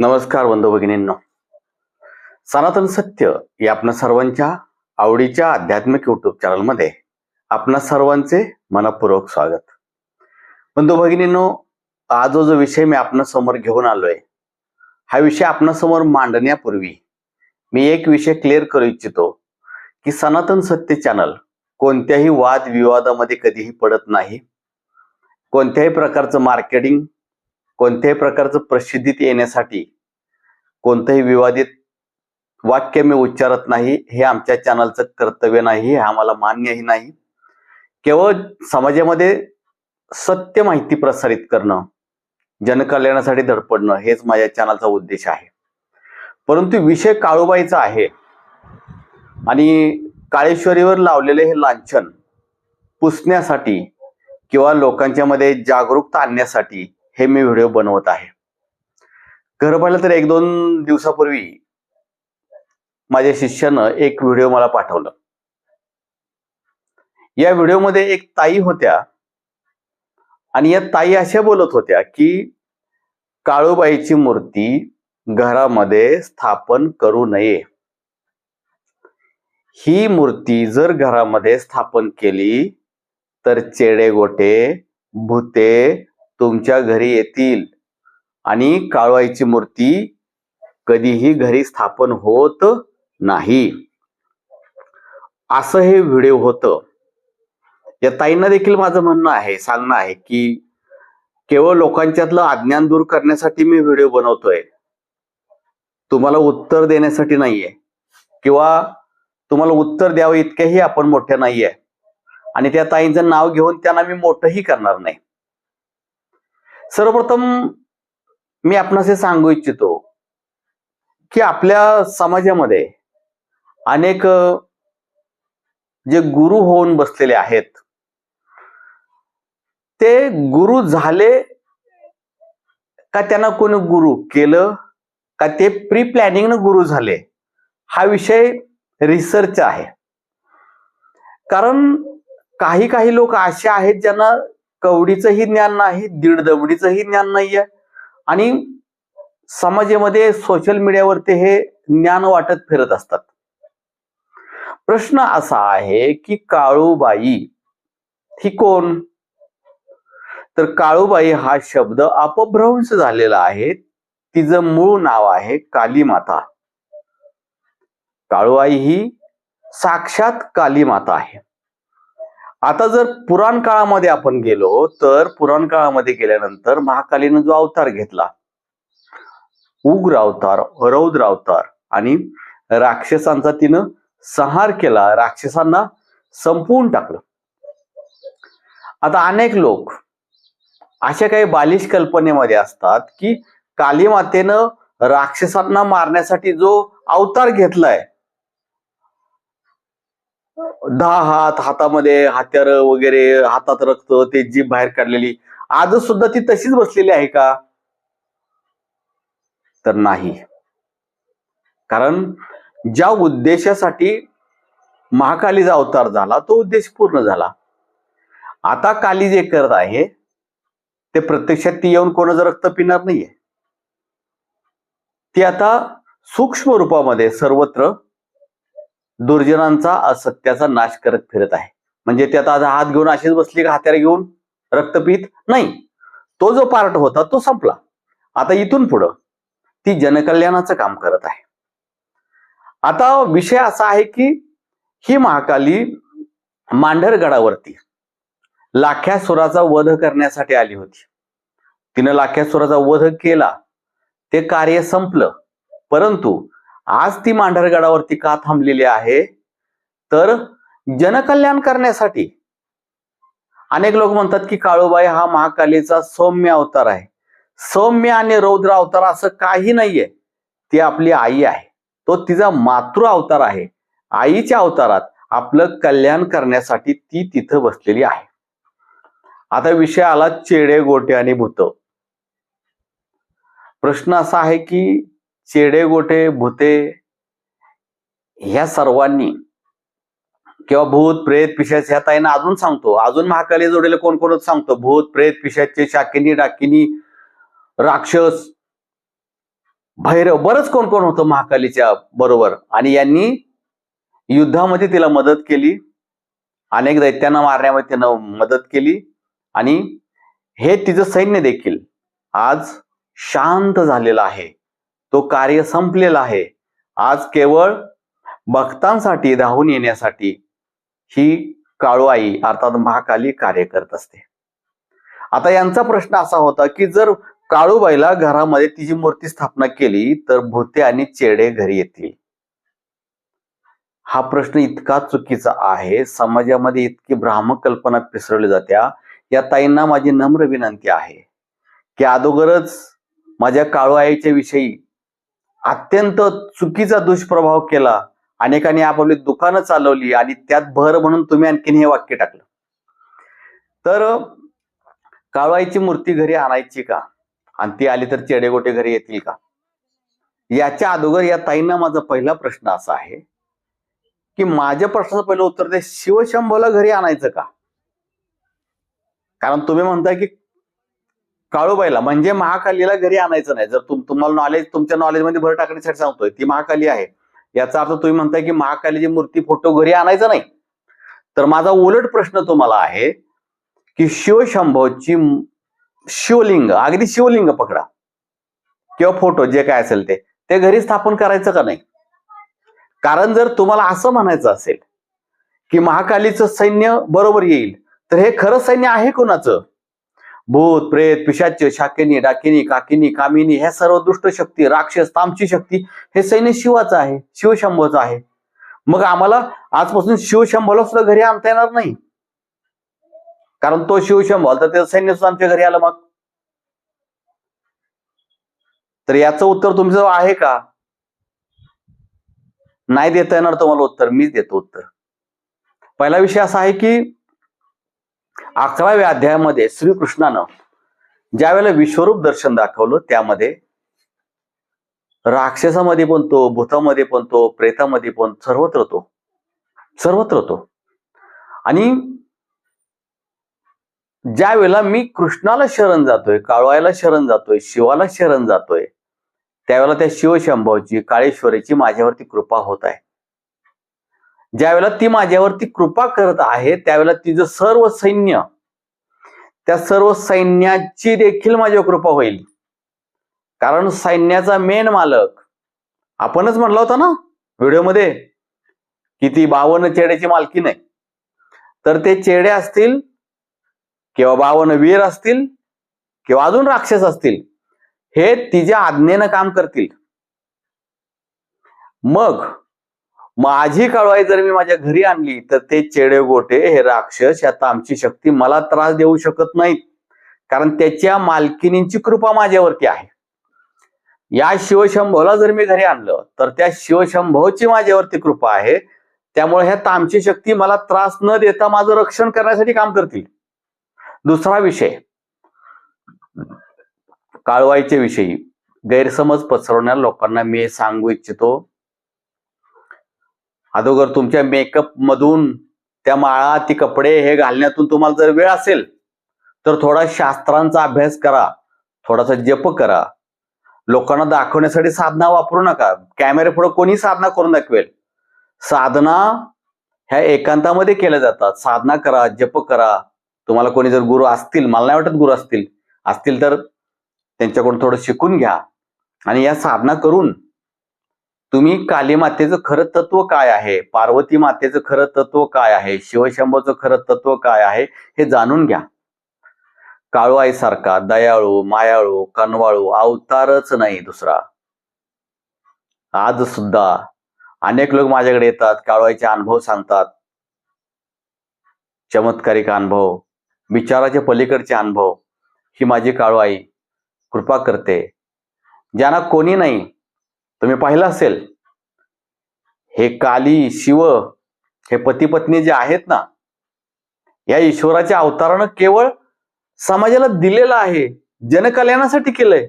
नमस्कार बंधू भगिनींनो. सनातन सत्य या आपणा सर्वांच्या आवडीच्या आध्यात्मिक युट्यूब चॅनलमध्ये आपणा सर्वांचे मनपूर्वक स्वागत. बंधू भगिनींनो आज जो विषय मी आपणासमोर घेऊन आलोय हा विषय आपणासमोर मांडण्यापूर्वी मी एक विषय क्लिअर करू इच्छितो की सनातन सत्य चॅनल कोणत्याही वादविवादामध्ये कधीही पडत नाही. कोणत्याही प्रकारचं मार्केटिंग कोणत्याही प्रकारचं प्रसिद्धीत येण्यासाठी कोणतंही विवादित वाक्य मी उच्चारत नाही हे आमच्या चॅनलचं कर्तव्य नाही हे आम्हाला मान्यही नाही. केवळ समाजामध्ये सत्य माहिती प्रसारित करणं जनकल्याणासाठी धडपडणं हेच माझ्या चॅनलचा उद्देश आहे. परंतु विषय काळूबाईचा आहे आणि काळेश्वरीवर लावलेले हे लांछन पुसण्यासाठी किंवा लोकांच्या मध्ये जागरूकता आणण्यासाठी हे मी व्हिडिओ बनवत आहे. खरं पाहिलं तर एक दोन दिवसापूर्वी माझ्या शिष्यानं एक व्हिडिओ मला पाठवलं. या व्हिडिओमध्ये एक ताई होत्या आणि या ताई अशा बोलत होत्या की काळूबाईची मूर्ती घरामध्ये स्थापन करू नये. ही मूर्ती जर घरामध्ये स्थापन केली तर चेडे गोटे भूते तुमच्या घरी येतील. आणि काळवाईची मूर्ती कधीही घरी स्थापन होत नाही. असं हे व्हिडिओ होतं. या ताईंना देखील माझं म्हणणं आहे सांगणं आहे की केवळ लोकांच्यातलं अज्ञान दूर करण्यासाठी मी व्हिडिओ बनवतोय. तुम्हाला उत्तर देण्यासाठी नाहीये. किंवा तुम्हाला उत्तर द्यावं इतक्याही आपण मोठ्या नाहीये. आणि त्या ताईंचं नाव घेऊन त्यांना मी मोठंही करणार नाही. सर्वप्रथम मी आपणास हे सांगू इच्छितो की आपल्या समाजामध्ये अनेक जे गुरु होऊन बसलेले आहेत ते गुरु झाले का त्यांना कोणी गुरु केलं का ते प्री प्लॅनिंगनं गुरु झाले हा विषय रिसर्च आहे. कारण काही काही लोक असे आहेत ज्यांना कवडीचंही ज्ञान नाही दीड दवडीचंही ज्ञान नाहीये. आणि समाजामध्ये सोशल मीडियावरती हे ज्ञान वाटत फिरत असतात. प्रश्न असा आहे की काळूबाई ही कोण? तर काळूबाई हा शब्द अपभ्रंश झालेला आहे. तिचं मूळ नाव आहे कालीमाता. काळूबाई ही साक्षात कालीमाता आहे. आता जर पुराण काळामध्ये आपण गेलो तर पुराण काळामध्ये गेल्यानंतर महाकालीनं जो अवतार घेतला उग्र अवतार रौद्र अवतार आणि राक्षसांचा तिनं संहार केला राक्षसांना संपवून टाकलं. आता अनेक लोक अशा काही बालिश कल्पनेमध्ये असतात की काली मातेनं राक्षसांना मारण्यासाठी जो अवतार घेतलाय दहा हात हातामध्ये हत्यार वगैरे हातात रक्त ते जीभ बाहेर काढलेली. आज सुद्धा ती तशीच बसलेली आहे का? तर नाही. कारण ज्या उद्देशासाठी महाकालीचा अवतार झाला तो उद्देश पूर्ण झाला. आता काली जे करत आहे ते प्रत्यक्षात ती येऊन कोणाचं रक्त पिणार नाहीये. ती आता सूक्ष्म रूपामध्ये सर्वत्र दुर्जनांचा असत्याचा नाश करत फिरत आहे. म्हणजे ते आता हात घेऊन अशीच बसली का हात्याला घेऊन? रक्तपीत? नाही. तो जो पार्ट होता तो संपला. आता इथून पुढं ती जनकल्याणाचं काम करत आहे. आता विषय असा आहे की ही महाकाली मांढरगडावरती लाख्यासुराचा वध करण्यासाठी आली होती. तिनं लाख्यासुराचा वध केला. ते कार्य संपलं. परंतु आज ती मांढरगडावरती का थांबलेली आहे? तर जनकल्याण करण्यासाठी अनेक लोक म्हणतात की काळूबाई हा महाकालीचा सौम्य अवतार आहे. सौम्य आणि रौद्र अवतार असं काही नाहीये. ती आपली आई आहे. तो तिचा मातृ अवतार आहे. आईच्या अवतारात आपलं कल्याण करण्यासाठी ती तिथं बसलेली आहे. आता विषय आला चेडे गोटे आणि भूत. प्रश्न असा आहे की चेडे गोटे भूते ह्या सर्वांनी किंवा भूत प्रेत पिशाच ह्या ताईंना अजून सांगतो. अजून महाकाली जोडलेले कोण कोणच सांगतो. भूत प्रेत पिशाचे शाकिनी डाकिनी राक्षस भैरव बरंच कोण कोण होतं महाकालीच्या बरोबर. आणि यांनी युद्धामध्ये तिला मदत केली. अनेक दैत्यांना मारण्यामध्ये तिनं मदत केली. आणि हे तिचं सैन्य देखील आज शांत झालेलं आहे. तो कार्य संपलेला आहे. आज केवळ भक्तांसाठी धावून येण्यासाठी ही काळूआई अर्थात महाकाली कार्य करत असते. आता यांचा प्रश्न असा होता की जर काळूबाईला घरामध्ये तिची मूर्ती स्थापना केली तर भूते आणि चेडे घरी येतील? हा प्रश्न इतका चुकीचा आहे. समाजामध्ये इतकी भ्रामक कल्पना पिसरवली जात्या. या ताईंना माझी नम्र विनंती आहे की अगोदरच माझ्या काळू आईच्या विषयी अत्यंत चुकीचा दुष्प्रभाव केला. अनेकांनी आपापली दुकानं चालवली आणि त्यात भर म्हणून तुम्ही आणखीन हे वाक्य टाकलं. तर काळवाईची मूर्ती घरी आणायची का? आणि ती आली तर चेडेगोटे घरी येतील का? याच्या अगोदर या ताईंना माझा पहिला प्रश्न असा आहे की माझ्या प्रश्नाचं पहिलं उत्तर ते शिवशंभोला घरी आणायचं का? कारण तुम्ही म्हणताय की काळूबाईला म्हणजे महाकालीला घरी आणायचं नाही. जर तुम तुम्हाला नॉलेज तुमच्या नॉलेजमध्ये भर टाकण्यासाठी सांगतोय ती महाकाली आहे. याचा अर्थ तुम्ही म्हणताय की महाकालीची मूर्ती फोटो घरी आणायचा नाही. तर माझा उलट प्रश्न तुम्हाला आहे की शिवशंभवची शिवलिंग अगदी शिवलिंग पकडा. किंवा फोटो जे काय असेल ते. ते घरी स्थापन करायचं का नाही? कारण जर तुम्हाला असं म्हणायचं असेल की महाकालीचं सैन्य बरोबर येईल तर हे खरं सैन्य आहे कोणाचं? भूत प्रेत पिशाच शाकिनी डाकिनी काकिनी कामिनी ह्या सर्व दुष्ट शक्ती राक्षस तामची शक्ती हे सैन्य शिवाचं आहे शिवशंभोचं आहे. मग आम्हाला आजपासून शिवशंभोला सुद्धा घरी आणता येणार नाही. कारण तो शिवशंभो तर त्याचं सैन्य सुद्धा आमच्या घरी आलं मग. तर याचं उत्तर तुमचं आहे का? नाही देता येणार तुम्हाला उत्तर मीच देतो उत्तर. पहिला विषय असा आहे की अकराव्या अध्यायामध्ये श्रीकृष्णानं ज्या वेळेला विश्वरूप दर्शन दाखवलं त्यामध्ये राक्षसामध्ये पण तो भूतामध्ये पण तो प्रेतामध्ये पण सर्वत्र तो सर्वत्र तो. आणि ज्या वेळेला मी कृष्णाला शरण जातोय काळवायला शरण जातोय शिवाला शरण जातोय त्यावेळेला त्या शिवशंभाची काळेश्वरीची माझ्यावरती कृपा होत आहे. ज्यावेळेला ती माझ्यावरती कृपा करत आहे त्यावेळेला तिचं सर्व सैन्य त्या सर्व सैन्याची देखील माझ्यावर कृपा होईल. कारण सैन्याचा मेन मालक आपणच म्हणला होता ना व्हिडिओमध्ये की ती बावन्न चेड्याची मालकी नाही तर ते चेडे असतील किंवा बावन्न वीर असतील किंवा अजून राक्षस असतील हे तिच्या आज्ञेनं काम करतील. मग माझी कळवाई जर मी माझ्या घरी आणली तर ते चेडे गोटे हे राक्षस या तामची शक्ती मला त्रास देऊ शकत नाहीत. कारण त्याच्या मालकिनींची कृपा माझ्यावरती आहे. या शिवशंभोला जर मी घरी आणलं तर त्या शिवशंभोची माझ्यावरती कृपा आहे. त्यामुळे ह्या तामची शक्ती मला त्रास न देता माझं रक्षण करण्यासाठी काम करतील. दुसरा विषय. काळवाईच्या विषयी गैरसमज पसरवणाऱ्या लोकांना मी सांगू इच्छितो. अगोदर तुमच्या मेकअप मधून त्या माळा ती कपडे हे घालण्यातून तुम्हाला जर वेळ असेल तर थोडा शास्त्रांचा अभ्यास करा थोडासा जप करा. लोकांना दाखवण्यासाठी साधना वापरू नका. कॅमेरे पुढे कोणी साधना करून दाखवेल साधना ह्या एकांतामध्ये केल्या जातात. साधना करा जप करा. तुम्हाला कोणी जर गुरु असतील मला नाही वाटत गुरु असतील असतील तर त्यांच्याकडून थोडं शिकून घ्या. आणि या साधना करून तुम्ही काली मातेचं खरं तत्व काय आहे? पार्वती मातेचं खरं तत्व काय आहे? शिवशंभूचं खरं तत्व काय आहे? हे जाणून घ्या. काळूआईसारखा दयाळू मायाळू कनवाळू अवतारच नाही दुसरा. आज सुद्धा अनेक लोक माझ्याकडे येतात काळूआईचे अनुभव सांगतात. चमत्कारिक अनुभव विचाराच्या पलीकडचे अनुभव. ही माझी काळूआई कृपा करते. ज्यांना कोणी नाही तुम्ही पाहिलं असेल? हे काली शिव हे पती पत्नी जे आहेत ना या ईश्वराच्या अवतारानं केवळ समाजाला दिलेलं आहे जनकल्याणासाठी केलंय.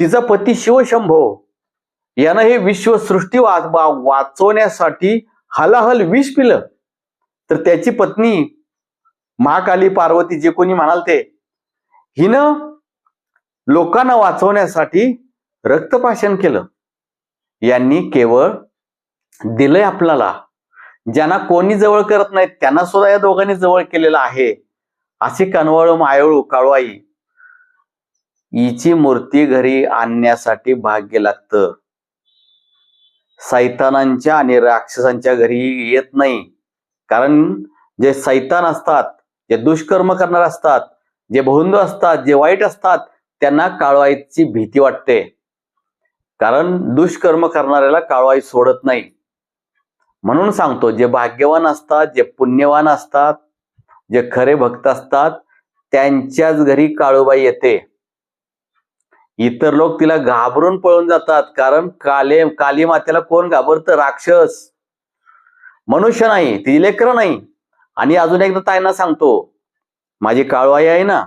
तिचा पती शिवशंभो यानं हे विश्वसृष्टी वा वाचवण्यासाठी हलाहल विष पिलं. तर त्याची पत्नी महाकाली पार्वती जे कोणी म्हणाल ते हिनं लोकांना वाचवण्यासाठी रक्तपाषण केलं. यांनी केवळ दिलंय आपल्याला. ज्यांना कोणी जवळ करत नाहीत त्यांना सुद्धा या दोघांनी जवळ केलेलं आहे. अशी कनवळ मायळू काळवाई. हिची मूर्ती घरी आणण्यासाठी भाग्य लागतं. सैतानांच्या आणि राक्षसांच्या घरी येत नाही. कारण जे सैतान असतात जे दुष्कर्म करणार असतात जे बहुंद असतात जे वाईट असतात त्यांना काळवाईची भीती वाटते. कारण दुष्कर्म करणाऱ्याला काळवाई सोडत नाही. म्हणून सांगतो जे भाग्यवान असतात जे पुण्यवान असतात जे खरे भक्त असतात त्यांच्याच घरी काळूबाई येते. इतर लोक तिला घाबरून पळून जातात कारण काले काली मातेला कोण घाबरतं? राक्षस. मनुष्य नाही ती लेकर नाही. आणि अजून एकदा ताईंना सांगतो माझी काळवाई आहे ना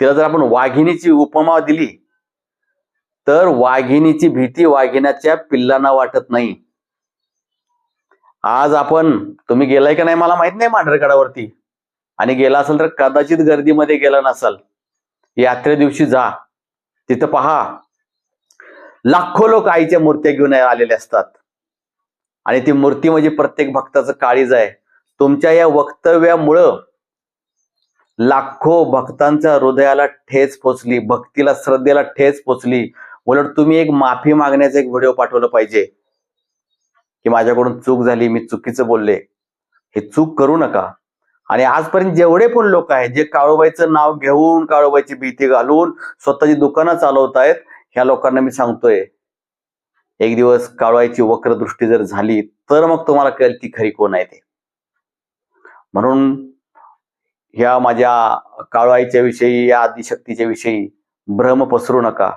तिला जर आपण वाघिणीची उपमा दिली तर वाघिणीची भीती वाघिण्याच्या पिल्लांना वाटत नाही. आज आपण तुम्ही गेलाय का नाही मला माहीत नाही मांढरगडावरती. आणि गेला असेल तर कदाचित गर्दीमध्ये गेला नसाल. यात्रे दिवशी जा. तिथं पहा. लाखो लोक आईच्या मूर्त्या घेऊन आलेले असतात. आणि ती मूर्ती म्हणजे प्रत्येक भक्ताचं काळीज आहे. तुमच्या या वक्तव्यामुळं लाखो भक्तांच्या हृदयाला ठेच पोचली भक्तीला श्रद्धेला ठेच पोचली. उलट तुम्ही एक माफी मागण्याचा एक व्हिडिओ पाठवलं पाहिजे. की माझ्याकडून चूक झाली मी चुकीचं बोलले. हे चूक करू नका. आणि आजपर्यंत जेवढे पण लोक आहेत जे काळूबाईचं नाव घेऊन काळूबाईची भीती घालून स्वतःची दुकानं चालवत आहेत ह्या लोकांना मी सांगतोय एक दिवस काळवाईची वक्रदृष्टी जर झाली तर मग तुम्हाला कळेल ती खरी कोण आहे ते. म्हणून ह्या माझ्या काळवाईच्या विषयी या आदिशक्तीच्या विषयी भ्रम पसरू नका.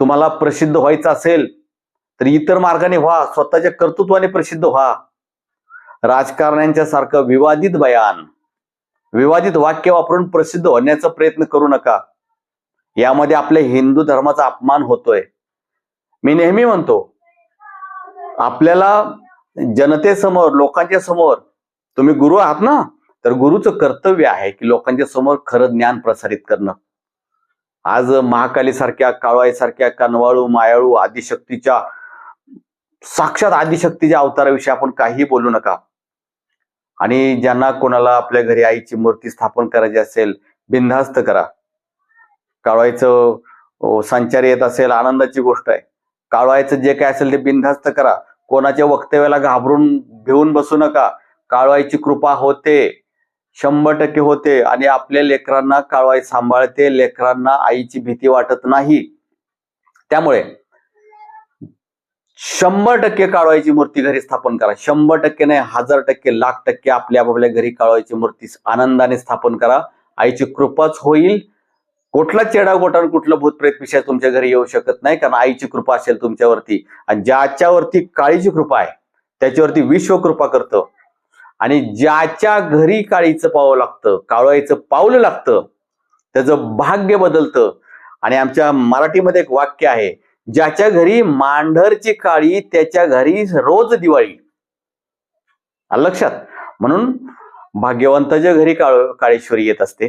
तुम्हाला प्रसिद्ध व्हायचं असेल तर इतर मार्गाने व्हा. स्वतःच्या कर्तृत्वाने प्रसिद्ध व्हा. राजकारण्यांच्या सारखं विवादित बयान. विवादित वाक्य वापरून प्रसिद्ध होण्याचा प्रयत्न करू नका. यामध्ये आपल्या हिंदू धर्माचा अपमान होतोय. मी नेहमी म्हणतो आपल्याला जनतेसमोर लोकांच्या समोर तुम्ही गुरु आहात ना? तर गुरुचं कर्तव्य आहे की लोकांच्या समोर खरं ज्ञान प्रसारित करणं. आज महाकाली सारख्या कनवाळू मायाळू आदिशक्तीच्या साक्षात आदिशक्तीच्या अवताराविषयी आपण काही बोलू नका. आणि ज्यांना कोणाला आपल्या घरी आईची मूर्ती स्थापन करायची असेल बिनधास्त करा. काळवाईचं संचार येत असेल आनंदाची गोष्ट आहे. काळवायचं जे काय असेल ते बिनधास्त करा. कोणाच्या वक्तव्याला घाबरून घेऊन बसू नका. काळवाईची कृपा होते. शंभर टक्के होते आणि आपल्या लेकरांना काळवाई सांभाळते लेकरांना आईची भीती वाटत नाही. त्यामुळे शंभर टक्के काळवाईची मूर्ती घरी स्थापन करा. शंभर टक्के नाही हजार टक्के लाख टक्के आपल्या आपापल्या घरी काळवाईची मूर्ती आनंदाने स्थापन करा. आईची कृपाच होईल. कुठला चेडा गोटा कुठलं भूत प्रेत तुमच्या घरी येऊ शकत नाही कारण आईची कृपा असेल तुमच्यावरती. आणि ज्याच्यावरती काळीची कृपा आहे त्याच्यावरती विश्व कृपा करतं. आणि ज्याच्या घरी काळीचं पाव लागतं काळवाईचं पावलं लागतं त्याचं भाग्य बदलतं. आणि आमच्या मराठीमध्ये एक वाक्य आहे ज्याच्या घरी मांढरची काळी त्याच्या घरी रोज दिवाळी. लक्षात? म्हणून भाग्यवंताच्या घरी काळ काळेश्वरी येत असते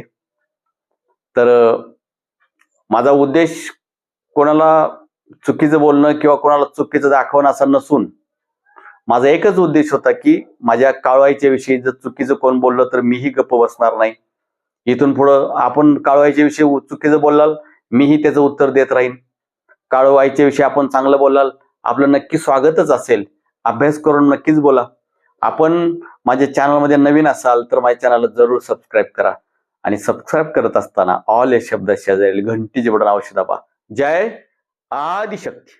तर माझा उद्देश कोणाला चुकीचं बोलणं किंवा कोणाला चुकीचं दाखवणं असं नसून माझा एकच उद्देश होता की माझ्या काळवाईच्या विषयी जर चुकीचं कोण बोललं तर मीही गप्प बसणार नाही. इथून पुढं आपण काळवाईच्या विषयी चुकीचं बोलाल मीही त्याचं उत्तर देत राहीन. काळवाईच्या विषयी आपण चांगलं बोलाल आपलं नक्की स्वागतच असेल. अभ्यास करून नक्कीच बोला. आपण माझ्या चॅनलमध्ये नवीन असाल तर माझ्या चॅनलला जरूर सबस्क्राईब करा. आणि सबस्क्राईब करत असताना ऑल या शब्द शेजारी घंटीचे बटन अवश्य दाबा. जय आदिशक्ती.